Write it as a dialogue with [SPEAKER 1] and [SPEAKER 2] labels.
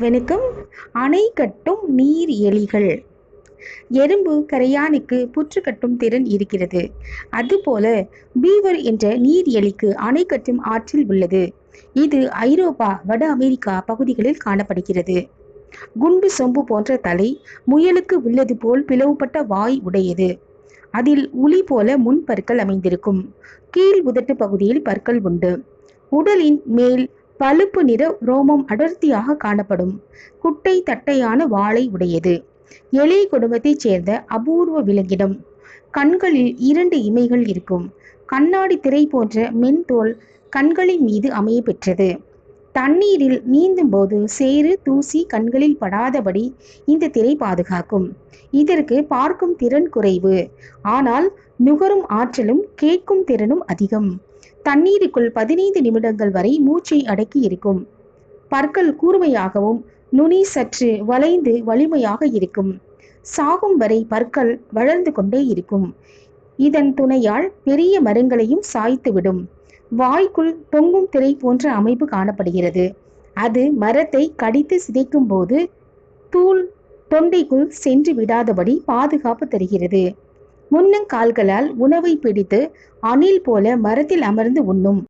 [SPEAKER 1] வெனுக்கும் அணை கட்டும் நீர் எலிகள். எறும்பு கரையானுக்கு புற்று கட்டும் திறன் இருக்கிறது. அதுபோல பீவர் என்ற நீர் எலிக்கு அணை கட்டும் ஆற்றல் உள்ளது. இது ஐரோப்பா வட அமெரிக்கா பகுதிகளில் காணப்படுகிறது. குண்டு சொம்பு போன்ற தலை முயலுக்கு உள்ளது போல் பிளவுபட்ட வாய் உடையது. அதில் உளி போல முன் பற்கள் அமைந்திருக்கும். கீழ் உதட்டு பகுதியில் பற்கள் உண்டு. உடலின் மேல் பழுப்பு நிற ரோமம் அடர்த்தியாக காணப்படும். குட்டை தட்டையான வாளை உடையது. எலி குடும்பத்தைச் சேர்ந்த அபூர்வ விலங்கிடம். கண்களில் இரண்டு இமைகள் இருக்கும். கண்ணாடி திரை போன்ற மென்தோல் கண்களின் மீது அமைய பெற்றது. தண்ணீரில் நீந்தும் போது சேறு தூசி கண்களில் படாதபடி இந்த திரை பாதுகாக்கும். இதற்கு பார்க்கும் திறன் குறைவு. ஆனால் நுகரும் ஆற்றலும் கேட்கும் திறனும் அதிகம். தண்ணீருக்குள் பதினைந்து நிமிடங்கள் வரை மூச்சை அடக்கி இருக்கும். பற்கள் கூர்மையாகவும் நுனி சற்று வளைந்து வலிமையாக இருக்கும். சாகும் வரை பற்கள் வளர்ந்து கொண்டே இருக்கும். இதன் துணையால் பெரிய மரங்களையும் சாய்த்துவிடும் வாய்க்குள் தொங்கும் திரை போன்ற அமைப்பு காணப்படுகிறது. அது மரத்தை கடித்து சிதைக்கும் போது தூள் தொண்டைக்குள் சென்று விடாதபடி பாதுகாப்பு தருகிறது. முன்னங்கால்களால் உணவை பிடித்து அணில் போல மரத்தில் அமர்ந்து உண்ணும்.